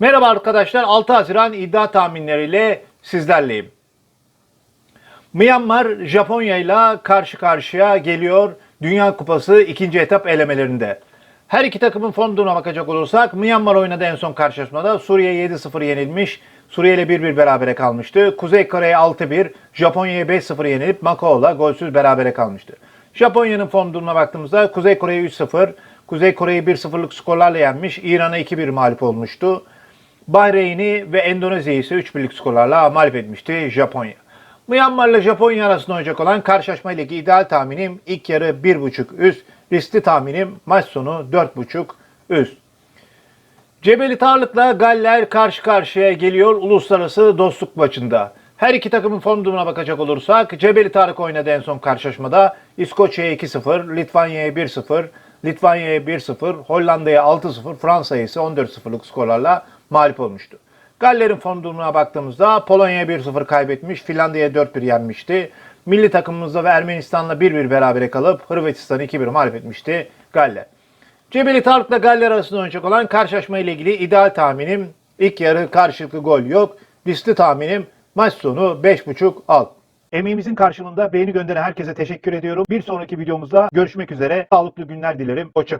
Merhaba arkadaşlar 6 Haziran iddia tahminleriyle sizlerleyim. Myanmar Japonya ile karşı karşıya geliyor Dünya Kupası ikinci etap elemelerinde. Her iki takımın form durumuna bakacak olursak Myanmar oynadı en son karşılaşmada. Suriye 7-0 yenilmiş. Suriye ile 1-1 berabere kalmıştı. Kuzey Kore'ye 6-1, Japonya'ya 5-0 yenilip Macao'la golsüz berabere kalmıştı. Japonya'nın form durumuna baktığımızda Kuzey Kore'ye 3-0, Kuzey Kore'yi 1-0'lık skorlarla yenmiş. İran'a 2-1 mağlup olmuştu. Bahreyn'i ve Endonezya'yı ise 3-1'lik skorlarla mağlup etmişti Japonya. Myanmar ile Japonya arasında oynayacak olan karşılaşma ilgili ideal tahminim ilk yarı 1.5 üst, riskli tahminim maç sonu 4.5 üst. Cebeli Tarlık'la Galler karşı karşıya geliyor uluslararası dostluk maçında. Her iki takımın form durumuna bakacak olursak Cebeli Tarık oynadı en son karşılaşmada. İskoçya'ya 2-0, Litvanya'ya 1-0, Litvanya'ya 1-0, Hollanda'ya 6-0, Fransa'ya ise 14-0'lık skorlarla mağlup olmuştu. Galler'in form durumuna baktığımızda Polonya'ya 1-0 kaybetmiş, Finlandiya'ya 4-1 yenmişti. Milli takımımızda ve Ermenistan'la 1-1 berabere kalıp Hırvatistan'ı 2-1 mağlup etmişti Galler. Cebeli Tarık'la Galler arasında oynayacak olan karşılaşma ile ilgili ideal tahminim ilk yarı karşılıklı gol yok. Riskli tahminim maç sonu 5.5 alt. Emeğimizin karşılığında beğeni gönderen herkese teşekkür ediyorum. Bir sonraki videomuzda görüşmek üzere. Sağlıklı günler dilerim. Hoşçakalın.